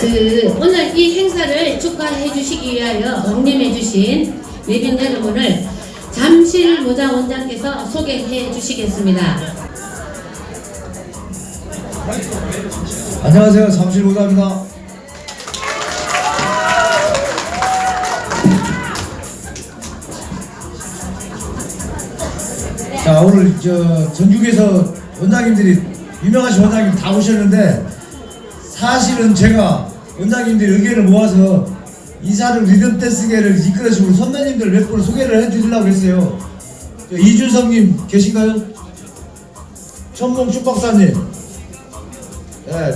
그 오늘 이 행사를 축하해 주시기 위하여 응림해 주신 내빈 여러분을 잠실 모자 원장께서 소개해 주시겠습니다. 안녕하세요. 잠실 오다입니다. 자 오늘 저 전국에서 원장님들이 유명하신 원장님 다 오셨는데 사실은 제가 원장님들 의견을 모아서 이사를 리듬 댄스계를 이끌어주고 선배님들 몇 분을 소개를 해드리려고 했어요. 저 이준성님 계신가요? 천봉 축박사님. 네.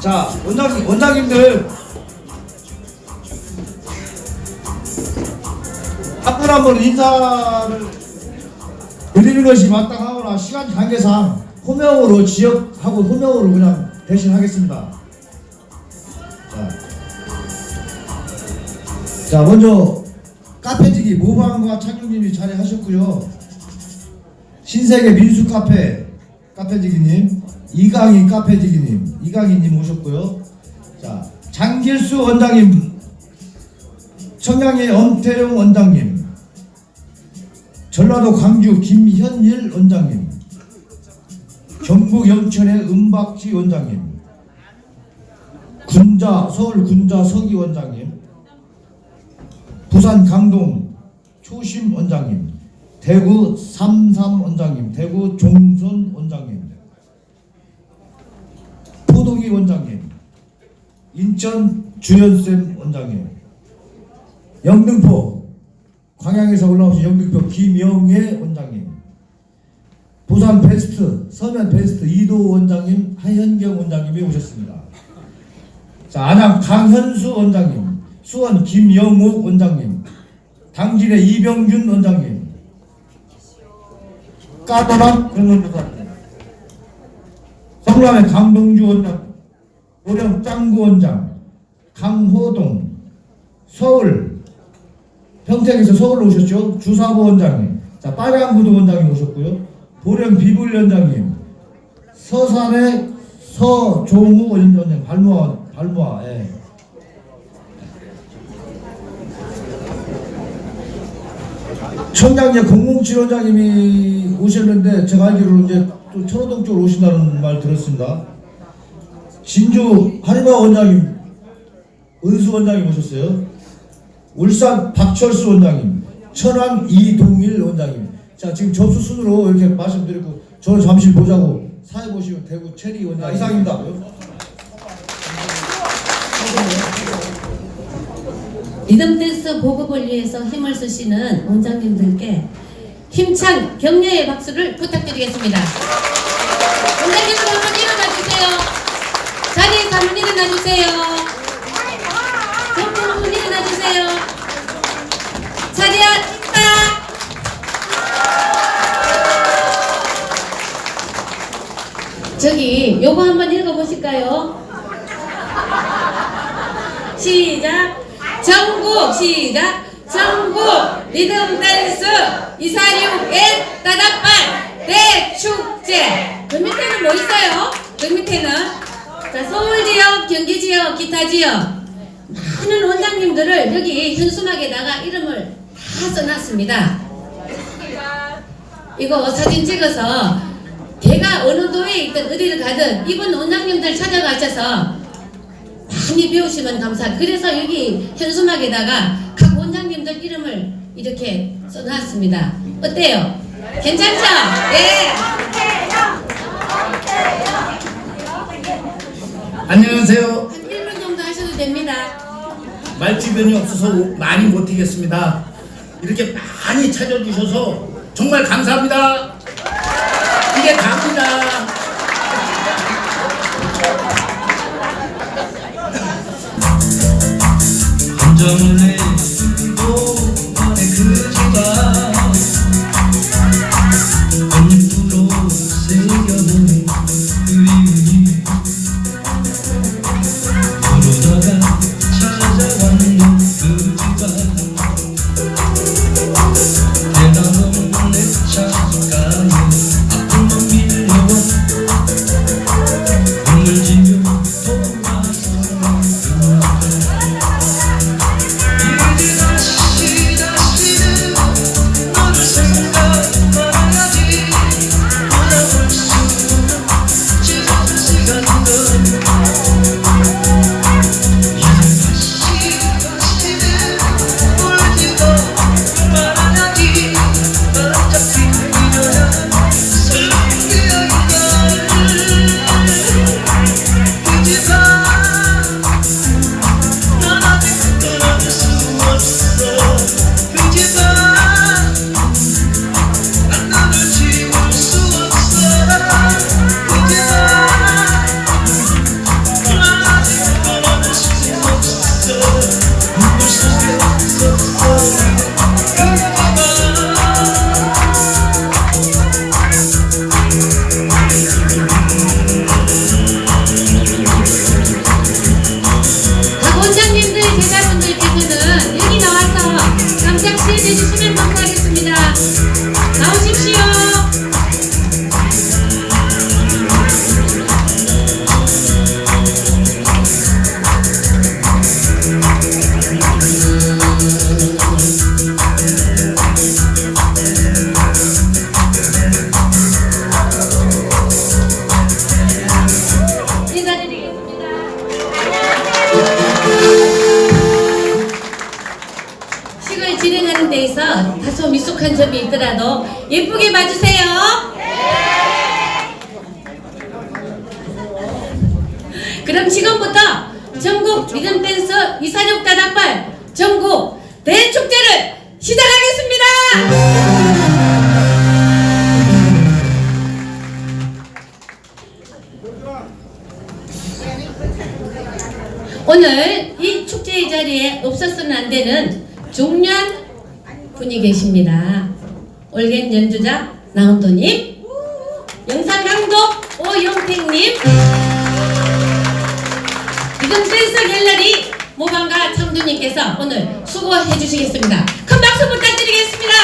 자, 원장님, 원장님들 한분 한분 인사를 드리는 것이 마땅하거나 시간 관계상 호명으로 지역하고 호명으로 그냥 대신 하겠습니다. 자 먼저 카페지기 모방과 착용님이 자리 하셨고요. 신세계 민수 카페 카페지기님, 이강희 카페지기님, 이강희님 오셨고요. 자 장길수 원장님, 청량의 엄태영 원장님, 전라도 광주 김현일 원장님, 경북 영천의 은박지 원장님, 군자 서울 군자 서기 원장님, 부산 강동 초심 원장님, 대구 삼삼 원장님, 대구 종선 원장님, 포동이 원장님, 인천 주연쌤 원장님, 영등포 광양에서 올라오신 영등포 김영애 원장님, 부산 베스트 서면 베스트 이도 원장님, 하현경 원장님이 오셨습니다. 자 안양 강현수 원장님, 수원 김영욱 원장님, 당진의 이병준 원장님, 까도남 공원조사님, 성남의 강동주 원장, 고령 짱구 원장, 강호동, 서울 평택에서 서울로 오셨죠? 주사부 원장님, 자 빨간구도 원장님 오셨고요, 보령 비불 원장님, 서산의 서종우 원장님, 발모아 발모아 예. 청량리 007 원장님이 오셨는데 제가 알기로는 이제 또 천호동 쪽으로 오신다는 말 들었습니다. 진주 한의마 원장님, 은수 원장님 오셨어요. 울산 박철수 원장님, 천안 이동일 원장님. 자 지금 접수 순으로 이렇게 말씀드리고 저는 잠시 보자고 사회 보시면 대구 체리 원장 이상입니다. 리듬 댄스 보급을 위해서 힘을 쓰시는 원장님들께 힘찬 격려의 박수를 부탁드리겠습니다. 원장님들 한번 일어나 주세요. 자리에서 한번 일어나 주세요. 전부 한번 일어나 주세요. 자리야 있다. 저기 요거 한번 읽어보실까요? 시작. 시작. 전국 리듬 댄스 246의 따닥발 대축제. 그 밑에는 뭐 있어요? 그 밑에는 자 서울 지역, 경기 지역, 기타 지역 많은 원장님들을 여기 현수막에다가 이름을 다 써놨습니다. 이거 사진 찍어서 걔가 어느 도에 있든 어디를 가든 이번 원장님들 찾아가셔서 많이 배우시면 감사. 그래서 여기 현수막에다가 각 원장님들 이름을 이렇게 써놨습니다. 어때요? 괜찮죠? 네. 안녕하세요. 한 1분 정도 하셔도 됩니다. 말 주변이 없어서 많이 못하겠습니다. 이렇게 많이 찾아주셔서 정말 감사합니다. 감 Seni hiç 더라도 예쁘게 봐주세요. 그럼 지금부터 전국 리듬 댄서 이사육 다닥발 전국 대축제를 시작하겠습니다. 오늘 이 축제의 자리에 없었으면 안 되는 중요한 분이 계십니다. 올겐 연주자 나운도님, 영상 감독 오영택님, 리듬 댄서 갤러리 모방가 청두님께서 오늘 수고해 주시겠습니다. 큰 박수 부탁드리겠습니다.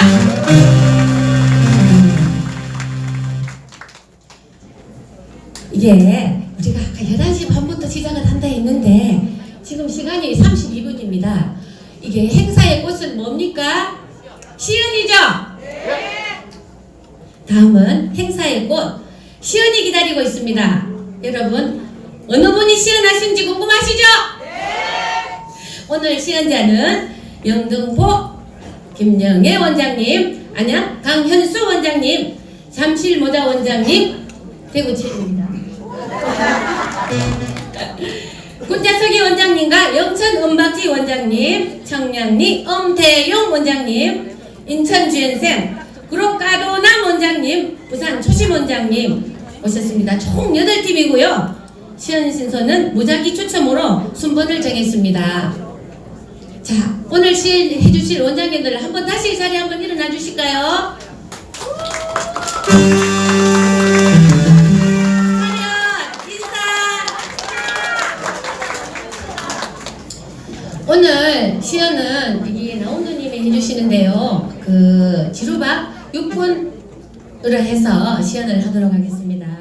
이게 우리가 아까 11시 반부터 시작을 한다 했는데 지금 시간이 32분입니다. 이게 행사의 꽃은 뭡니까? 시은이죠? 다음은 행사의 꽃 시은이 기다리고 있습니다. 여러분 어느 분이 시은하신지 궁금하시죠? 오늘 시연자는 영등포 김영애 원장님, 안녕 강현수 원장님, 잠실 모자 원장님, 대구 칠입니다. 군자석이 원장님과 영천 은박지 원장님, 청량리 엄태용 원장님, 인천 주연생 구로가도남 원장님, 부산 초심 원장님 오셨습니다. 총 8팀이고요. 시연 신선은 무작위 추첨으로 순번을 정했습니다. 자, 오늘 시연해 주실 원장님들 한번 다시 이 자리에 한번 일어나 주실까요? 오늘 시연은 여기 나운도님이 해주시는데요. 그 지루박 6분으로 해서 시연을 하도록 하겠습니다.